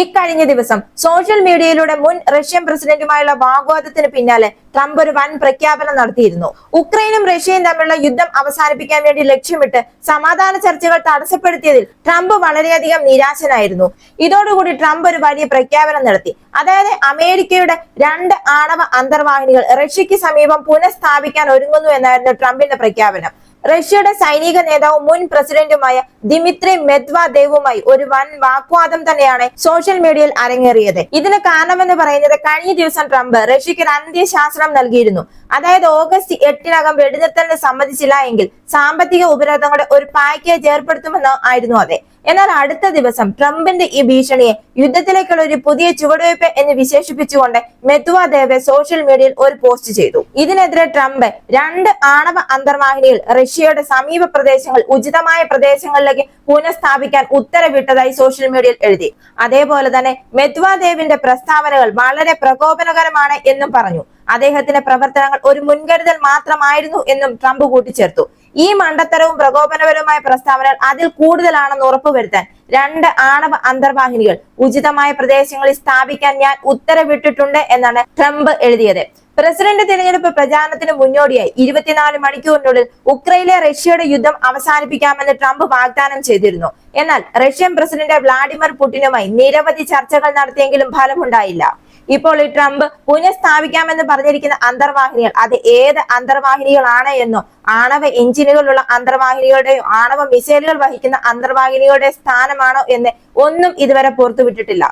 ഇക്കഴിഞ്ഞ ദിവസം സോഷ്യൽ മീഡിയയിലൂടെ മുൻ റഷ്യൻ പ്രസിഡന്റുമായുള്ള വാഗ്വാദത്തിന് പിന്നാലെ ട്രംപ് ഒരു വൻ പ്രഖ്യാപനം നടത്തിയിരുന്നു. ഉക്രൈനും റഷ്യയും തമ്മിലുള്ള യുദ്ധം അവസാനിപ്പിക്കാൻ വേണ്ടി ലക്ഷ്യമിട്ട് സമാധാന ചർച്ചകൾ തടസ്സപ്പെടുത്തിയതിൽ ട്രംപ് വളരെയധികം നിരാശനായിരുന്നു. ഇതോടുകൂടി ട്രംപ് ഒരു വലിയ പ്രഖ്യാപനം നടത്തി. അതായത് അമേരിക്കയുടെ രണ്ട് ആണവ അന്തർവാഹിനികൾ റഷ്യക്ക് സമീപം പുനഃസ്ഥാപിക്കാൻ ഒരുങ്ങുന്നു എന്നായിരുന്നു ട്രംപിന്റെ പ്രഖ്യാപനം. റഷ്യയുടെ സൈനിക നേതാവും മുൻ പ്രസിഡന്റുമായ ദിമിത്രി മെദ്വാദേവുമായി ഒരു വൻ വാഗ്വാദം തന്നെയാണ് സോഷ്യൽ മീഡിയയിൽ അരങ്ങേറിയത്. ഇതിന് കാരണമെന്ന് പറയുന്നത് കഴിഞ്ഞ ദിവസം ട്രംപ് റഷ്യക്ക് ഒരു അന്ത്യശാസനം നൽകിയിരുന്നു. അതായത് ഓഗസ്റ്റ് എട്ടിനകം വെടിനിർത്തലിന് സമ്മതിച്ചില്ല എങ്കിൽ സാമ്പത്തിക ഉപരോധങ്ങളുടെ ഒരു പാക്കേജ് ഏർപ്പെടുത്തുമെന്ന് ആയിരുന്നു അതെ. എന്നാൽ അടുത്ത ദിവസം ട്രംപിന്റെ ഈ ഭീഷണിയെ യുദ്ധത്തിലേക്കുള്ള ഒരു പുതിയ ചുവടുവയ്പ് എന്ന് വിശേഷിപ്പിച്ചുകൊണ്ട് മെത്വാദേവ് സോഷ്യൽ മീഡിയയിൽ ഒരു പോസ്റ്റ് ചെയ്തു. ഇതിനെതിരെ ട്രംപ് രണ്ട് ആണവ അന്തർവാഹിനികൾ റഷ്യയുടെ സമീപ പ്രദേശങ്ങൾ ഉചിതമായ പ്രദേശങ്ങളിലേക്ക് പുനഃസ്ഥാപിക്കാൻ ഉത്തരവിട്ടതായി സോഷ്യൽ മീഡിയയിൽ എഴുതി. അതേപോലെ തന്നെ മെത്വാദേവിന്റെ പ്രസ്താവനകൾ വളരെ പ്രകോപനകരമാണ് എന്നും പറഞ്ഞു. അദ്ദേഹത്തിന്റെ പ്രവർത്തനങ്ങൾ ഒരു മുൻകരുതൽ മാത്രമായിരുന്നു എന്നും ട്രംപ് കൂട്ടിച്ചേർത്തു. ഈ മണ്ടത്തരവും പ്രകോപനപരവുമായ പ്രസ്താവനകൾ അതിൽ കൂടുതലാണെന്ന് ഉറപ്പുവരുത്താൻ രണ്ട് ആണവ അന്തർവാഹിനികൾ ഉചിതമായ പ്രദേശങ്ങളിൽ സ്ഥാപിക്കാൻ ഞാൻ ഉത്തരവിട്ടിട്ടുണ്ട് എന്നാണ് ട്രംപ് എഴുതിയത്. പ്രസിഡന്റ് തിരഞ്ഞെടുപ്പ് പ്രചാരണത്തിന് മുന്നോടിയായി ഇരുപത്തിനാല് മണിക്കൂറിനുള്ളിൽ ഉക്രൈനിലെ റഷ്യയുടെ യുദ്ധം അവസാനിപ്പിക്കാമെന്ന് ട്രംപ് വാഗ്ദാനം ചെയ്തിരുന്നു. എന്നാൽ റഷ്യൻ പ്രസിഡന്റ് വ്ളാഡിമിർ പുടിനുമായി നിരവധി ചർച്ചകൾ നടത്തിയെങ്കിലും ഫലമുണ്ടായില്ല. ഇപ്പോൾ ഈ ട്രംപ് പുനഃസ്ഥാപിക്കാമെന്ന് പറഞ്ഞിരിക്കുന്ന അന്തർവാഹിനികൾ അത് ഏത് അന്തർവാഹിനികളാണ് എന്നോ ആണവ എഞ്ചിനുകളുള്ള അന്തർവാഹിനികളുടെയോ ആണവ മിസൈലുകൾ വഹിക്കുന്ന അന്തർവാഹിനികളുടെ സ്ഥാനമാണോ എന്ന് ഒന്നും ഇതുവരെ പുറത്തുവിട്ടിട്ടില്ല.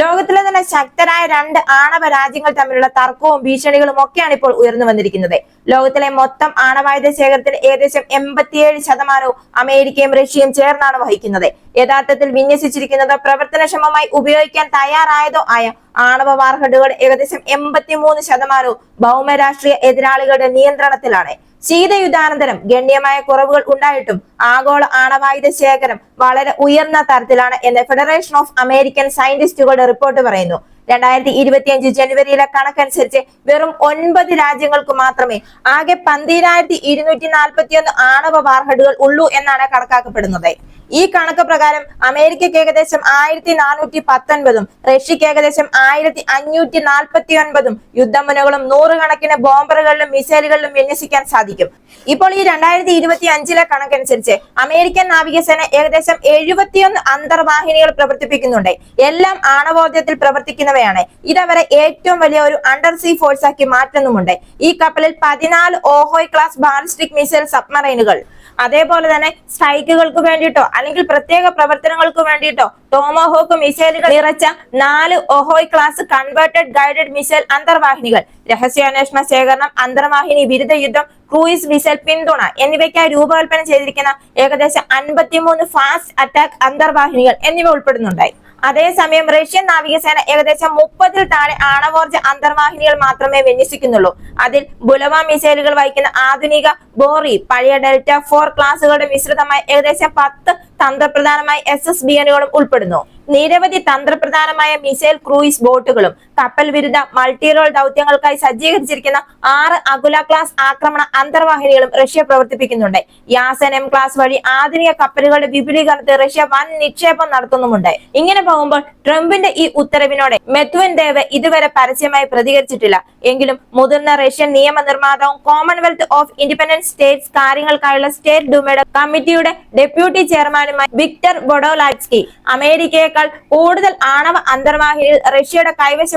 ലോകത്തിലെ തന്നെ ശക്തരായ രണ്ട് ആണവ രാജ്യങ്ങൾ തമ്മിലുള്ള തർക്കവും ഭീഷണികളും ഒക്കെയാണ് ഇപ്പോൾ ഉയർന്നു വന്നിരിക്കുന്നത്. ലോകത്തിലെ മൊത്തം ആണവായുധ ശേഖരത്തിൽ ഏകദേശം എൺപത്തിയേഴ് ശതമാനവും അമേരിക്കയും റഷ്യയും ചേർന്നാണ് വഹിക്കുന്നത്. യഥാർത്ഥത്തിൽ വിന്യസിച്ചിരിക്കുന്നത് പ്രവർത്തനക്ഷമമായി ഉപയോഗിക്കാൻ തയ്യാറായതോ ആയ ആണവ വാർഹഡുകൾ ഏകദേശം എൺപത്തിമൂന്ന് ശതമാനവും ഭൗമരാഷ്ട്രീയ എതിരാളികളുടെ നിയന്ത്രണത്തിലാണ്. ശീതയുദ്ധാനന്തരം ഗണ്യമായ കുറവുകൾ ഉണ്ടായിട്ടും ആഗോള ആണവായുധ ശേഖരം വളരെ ഉയർന്ന തരത്തിലാണ് എന്ന് ഫെഡറേഷൻ ഓഫ് അമേരിക്കൻ സയന്റിസ്റ്റുകളുടെ റിപ്പോർട്ട് പറയുന്നു. രണ്ടായിരത്തി ഇരുപത്തിയഞ്ച് ജനുവരിയിലെ കണക്കനുസരിച്ച് വെറും ഒൻപത് രാജ്യങ്ങൾക്ക് മാത്രമേ ആകെ പന്തിരായിരത്തി ഇരുന്നൂറ്റി നാൽപ്പത്തിയൊന്ന് ആണവ വാർഹഡുകൾ ഉള്ളൂ എന്നാണ് കണക്കാക്കപ്പെടുന്നത്. ഈ കണക്ക് പ്രകാരം അമേരിക്കയ്ക്ക് ഏകദേശം ആയിരത്തി നാനൂറ്റി പത്തൊൻപതും റഷ്യക്ക് ഏകദേശം ആയിരത്തി അഞ്ഞൂറ്റി നാൽപ്പത്തി ഒൻപതും യുദ്ധമുനകളും നൂറുകണക്കിന് ബോംബറുകളിലും മിസൈലുകളിലും വിന്യസിക്കാൻ സാധിക്കും. ഇപ്പോൾ ഈ രണ്ടായിരത്തി ഇരുപത്തി അഞ്ചിലെ കണക്കനുസരിച്ച് അമേരിക്കൻ നാവികസേന ഏകദേശം എഴുപത്തിയൊന്ന് അന്തർവാഹിനികൾ പ്രവർത്തിപ്പിക്കുന്നുണ്ട്. എല്ലാം ആണവോദ്യത്തിൽ പ്രവർത്തിക്കുന്നവയാണ്. ഇതവരെ ഏറ്റവും വലിയ ഒരു അണ്ടർ സീ ഫോഴ്സ് ആക്കി മാറ്റുന്നുമുണ്ട്. ഈ കപ്പലിൽ പതിനാല് ഓഹോയ് ക്ലാസ് ബാലിസ്റ്റിക് മിസൈൽ സബ്മറൈനുകൾ. അതേപോലെ തന്നെ സ്ട്രൈക്കുകൾക്ക് വേണ്ടിയിട്ടോ അല്ലെങ്കിൽ പ്രത്യേക പ്രവർത്തനങ്ങൾക്ക് വേണ്ടിയിട്ടോ ടോമോഹോക്ക് മിസൈലുകൾ നിറച്ച നാല് Ohio class converted guided missile അന്തർവാഹിനികൾ. രഹസ്യാന്വേഷണ ശേഖരണം അന്തർവാഹിനി ബിരുദ യുദ്ധം ക്രൂയിസ് മിസൈൽ പിന്തുണ എന്നിവയ്ക്കായി രൂപകൽപ്പന ചെയ്തിരിക്കുന്ന ഏകദേശം അൻപത്തിമൂന്ന് ഫാസ്റ്റ് അറ്റാക്ക് അന്തർവാഹിനികൾ എന്നിവ ഉൾപ്പെടുന്നുണ്ടായി. അതേസമയം റഷ്യൻ നാവികസേന ഏകദേശം മുപ്പതിൽ താഴെ ആണവോർജ അന്തർവാഹിനികൾ മാത്രമേ വിന്യസിക്കുന്നുള്ളൂ. അതിൽ ബുലവ മിസൈലുകൾ വഹിക്കുന്ന ആധുനിക ബോറി പഴയ ഡെൽറ്റ ഫോർ ക്ലാസുകളുടെ മിശ്രിതമായി ഏകദേശം പത്ത് തന്ത്രപ്രധാനമായ എസ് എസ് ബി എനുകളും ഉൾപ്പെടുന്നു. നിരവധി തന്ത്രപ്രധാനമായ മിസൈൽ ക്രൂയിസ് ബോട്ടുകളും കപ്പൽ വിരുദ്ധ മൾട്ടി റോൾ ദൗത്യങ്ങൾക്കായി സജ്ജീകരിച്ചിരിക്കുന്ന ആറ് അകുല ക്ലാസ് ആക്രമണ അന്തർവാഹിനികളും റഷ്യ പ്രവർത്തിപ്പിക്കുന്നുണ്ട്. യാസൻ എം ക്ലാസ് വഴി ആധുനിക കപ്പലുകളുടെ വിപുലീകരണത്തിൽ റഷ്യ വൻ നിക്ഷേപം നടത്തുന്നുമുണ്ട്. ഇങ്ങനെ പോകുമ്പോൾ ട്രംപിന്റെ ഈ ഉത്തരവിനോടെ മെത്വൻ ദേവ് ഇതുവരെ പരസ്യമായി പ്രതികരിച്ചിട്ടില്ല. എങ്കിലും മുതിർന്ന റഷ്യൻ നിയമ നിർമ്മാതാവും കോമൺവെൽത്ത് ഓഫ് ഇൻഡിപെൻഡന്റ് സ്റ്റേറ്റ്സ് കാര്യങ്ങൾക്കായുള്ള സ്റ്റേറ്റ് ഡുമയുടെ കമ്മിറ്റിയുടെ ഡെപ്യൂട്ടി ചെയർമാനുമായി വിക്ടർ ബൊഡോലാറ്റ്സ്കി അമേരിക്കയേക്കാൾ കൂടുതൽ ആണവ അന്തർവാഹിനിയിൽ റഷ്യയുടെ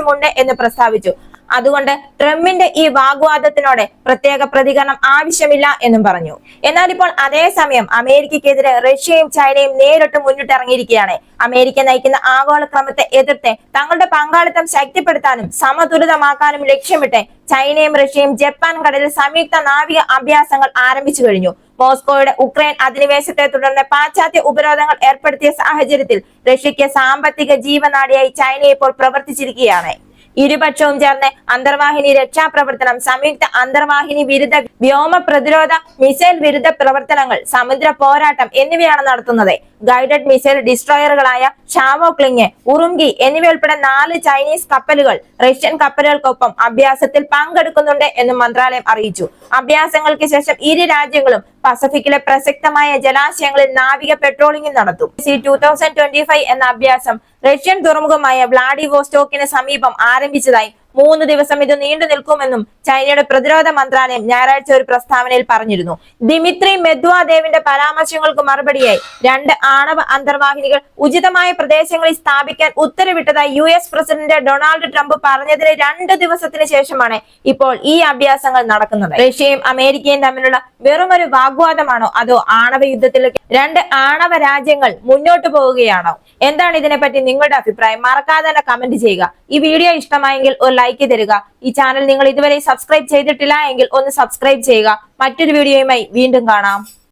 കൈവശമുണ്ട് എന്ന് പ്രസ്താവിച്ചു. അതുകൊണ്ട് ട്രംപിന്റെ ഈ വാഗ്വാദത്തിനോടെ പ്രത്യേക പ്രതികരണം ആവശ്യമില്ല എന്നും പറഞ്ഞു. എന്നാൽ ഇപ്പോൾ അതേസമയം അമേരിക്കയ്ക്കെതിരെ റഷ്യയും ചൈനയും നേരിട്ട് മുന്നിട്ടിറങ്ങിയിരിക്കുകയാണ്. അമേരിക്ക നയിക്കുന്ന ആഗോള ക്രമത്തെ എതിർത്ത് തങ്ങളുടെ പങ്കാളിത്തം ശക്തിപ്പെടുത്താനും സമതുലിതമാക്കാനും ലക്ഷ്യമിട്ട് ചൈനയും റഷ്യയും ജപ്പാൻ കടലിൽ സംയുക്ത നാവിക അഭ്യാസങ്ങൾ ആരംഭിച്ചു കഴിഞ്ഞു. മോസ്കോയുടെ ഉക്രൈൻ അധിനിവേശത്തെ തുടർന്ന് പാശ്ചാത്യ ഉപരോധങ്ങൾ ഏർപ്പെടുത്തിയ സാഹചര്യത്തിൽ റഷ്യയ്ക്ക് സാമ്പത്തിക ജീവനാടിയായി ചൈന ഇപ്പോൾ പ്രവർത്തിച്ചിരിക്കുകയാണ്. ഇരുപക്ഷവും ചേർന്ന് അന്തർവാഹിനി രക്ഷാപ്രവർത്തനം സംയുക്ത അന്തർവാഹിനി വിരുദ്ധ വ്യോമ പ്രതിരോധ മിസൈൽ വിരുദ്ധ പ്രവർത്തനങ്ങൾ സമുദ്ര പോരാട്ടം എന്നിവയാണ് നടത്തുന്നത്. ഗൈഡഡ് മിസൈൽ ഡിസ്ട്രോയറുകളായ ഷാവോ ക്ലിങ് ഉറുങ്കി എന്നിവയുൾപ്പെടെ നാല് ചൈനീസ് കപ്പലുകൾ റഷ്യൻ കപ്പലുകൾക്കൊപ്പം അഭ്യാസത്തിൽ പങ്കെടുക്കുന്നുണ്ട് എന്നും മന്ത്രാലയം അറിയിച്ചു. അഭ്യാസങ്ങൾക്ക് ശേഷം ഇരു രാജ്യങ്ങളും പസഫിക്കിലെ പ്രസക്തമായ ജലാശയങ്ങളിൽ നാവിക പെട്രോളിംഗ് നടത്തും. Sea two thousand twenty five എന്ന അഭ്യാസം റഷ്യൻ തുറമുഖമായ വ്ളാഡിവോസ്റ്റോക്കിന് സമീപം ആരംഭിച്ചതായി മൂന്ന് ദിവസം ഇത് നീണ്ടു നിൽക്കുമെന്നും ചൈനയുടെ പ്രതിരോധ മന്ത്രാലയം ഞായറാഴ്ച ഒരു പ്രസ്താവനയിൽ പറഞ്ഞിരുന്നു. ദിമിത്രി മെദ്വാദേവിന്റെ പരാമർശങ്ങൾക്ക് മറുപടിയായി രണ്ട് ആണവ അന്തർവാഹിനികൾ ഉചിതമായ പ്രദേശങ്ങളിൽ സ്ഥാപിക്കാൻ ഉത്തരവിട്ടതായി U S president Donald Trump പറഞ്ഞതിന് രണ്ട് ദിവസത്തിന് ശേഷമാണ് ഇപ്പോൾ ഈ അഭ്യാസങ്ങൾ നടക്കുന്നത്. റഷ്യയും അമേരിക്കയും തമ്മിലുള്ള വെറുമൊരു വാഗ്വാദമാണോ? അതോ ആണവ യുദ്ധത്തിലേക്ക് രണ്ട് ആണവ രാജ്യങ്ങൾ മുന്നോട്ട് പോവുകയാണോ? എന്താണ് ഇതിനെപ്പറ്റി നിങ്ങളുടെ അഭിപ്രായം? മറക്കാതെ തന്നെ കമന്റ് ചെയ്യുക. ഈ വീഡിയോ ഇഷ്ടമായെങ്കിൽ ഒരു ലൈക്ക് തരിക. ഈ ചാനൽ നിങ്ങൾ ഇതുവരെ സബ്സ്ക്രൈബ് ചെയ്തിട്ടില്ല എങ്കിൽ ഒന്ന് സബ്സ്ക്രൈബ് ചെയ്യുക. മറ്റൊരു വീഡിയോയുമായി വീണ്ടും കാണാം.